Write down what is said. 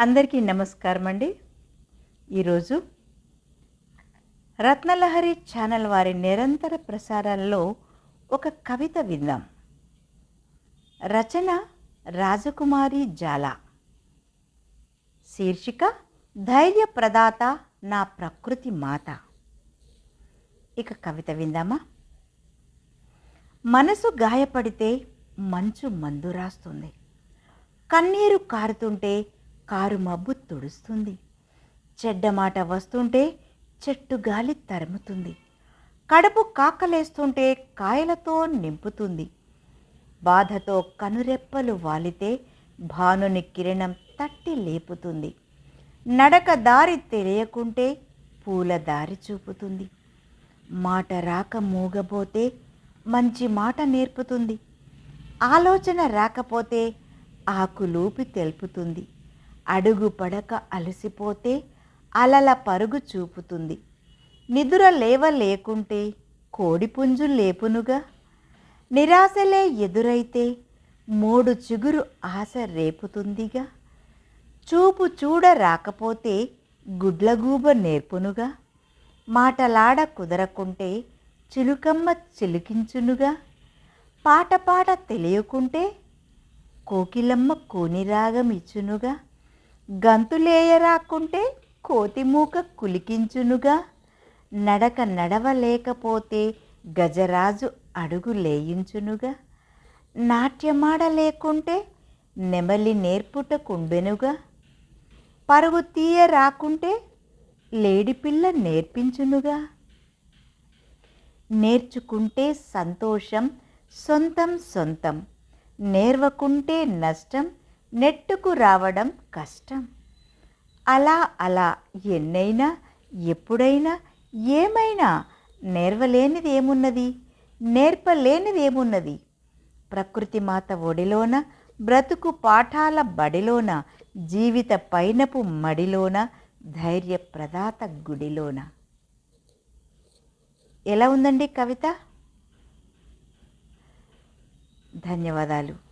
అందరికీ నమస్కారం అండి. ఈరోజు రత్నలహరి ఛానల్ వారి నిరంతర ప్రసారాల్లో ఒక కవిత విందాం. రచన రాజకుమారి జాల. శీర్షిక ధైర్య ప్రదాత నా ప్రకృతి మాత. ఇక కవిత విందామా? మనసు గాయపడితే మంచు మందు రాస్తుంది. కన్నీరు కారుతుంటే కారు మబ్బు తుడుస్తుంది. చెడ్డ మాట వస్తుంటే చెట్టు గాలి తరుముతుంది. కడుపు కాకలేస్తుంటే కాయలతో నింపుతుంది. బాధతో కనురెప్పలు వాలితే భానుని కిరణం తట్టి లేపుతుంది. నడక దారి తెలియకుంటే పూల దారి చూపుతుంది. మాట రాక మూగబోతే మంచి మాట నేర్పుతుంది. ఆలోచన రాకపోతే ఆకులూపి తెలుపుతుంది. అడుగు పడక అలసిపోతే అలల పరుగు చూపుతుంది. నిదుర లేవ లేకుంటే కోడిపుంజు లేపునుగా. నిరాశలే ఎదురైతే మూడు చిగురు ఆశ రేపుతుందిగా. చూపు చూడ రాకపోతే గుడ్లగూబ నేర్పునుగా. మాటలాడ కుదరకుంటే చిలుకమ్మ చిలుకించునుగా. పాట పాట తెలియకుంటే కోకిలమ్మ కోనిరాగం ఇచ్చునుగా. గంతులేయరాకుంటే కోతిమూక కులికించునుగా. నడక నడవలేకపోతే గజరాజు అడుగు లేయించునుగా. నాట్యమాడ లేకుంటే నెమలి నేర్పుటకుండెనుగా పరుగు తీయ రాకుంటే లేడిపిల్ల నేర్పించునుగా. నేర్చుకుంటే సంతోషం సొంతం సొంతం. నేర్వకుంటే నష్టం నెట్టుకు రావడం కష్టం. అలా అలా ఎన్నైనా ఎప్పుడైనా ఏమైనా నేర్వలేనిది ఏమున్నది? నేర్పలేనిది ఏమున్నది? ప్రకృతి మాత ఒడిలోన బ్రతుకు పాఠాల బడిలోన జీవిత పైనపు మడిలోన ధైర్య ప్రదాత గుడిలోన. ఎలా ఉందండి కవిత? ధన్యవాదాలు.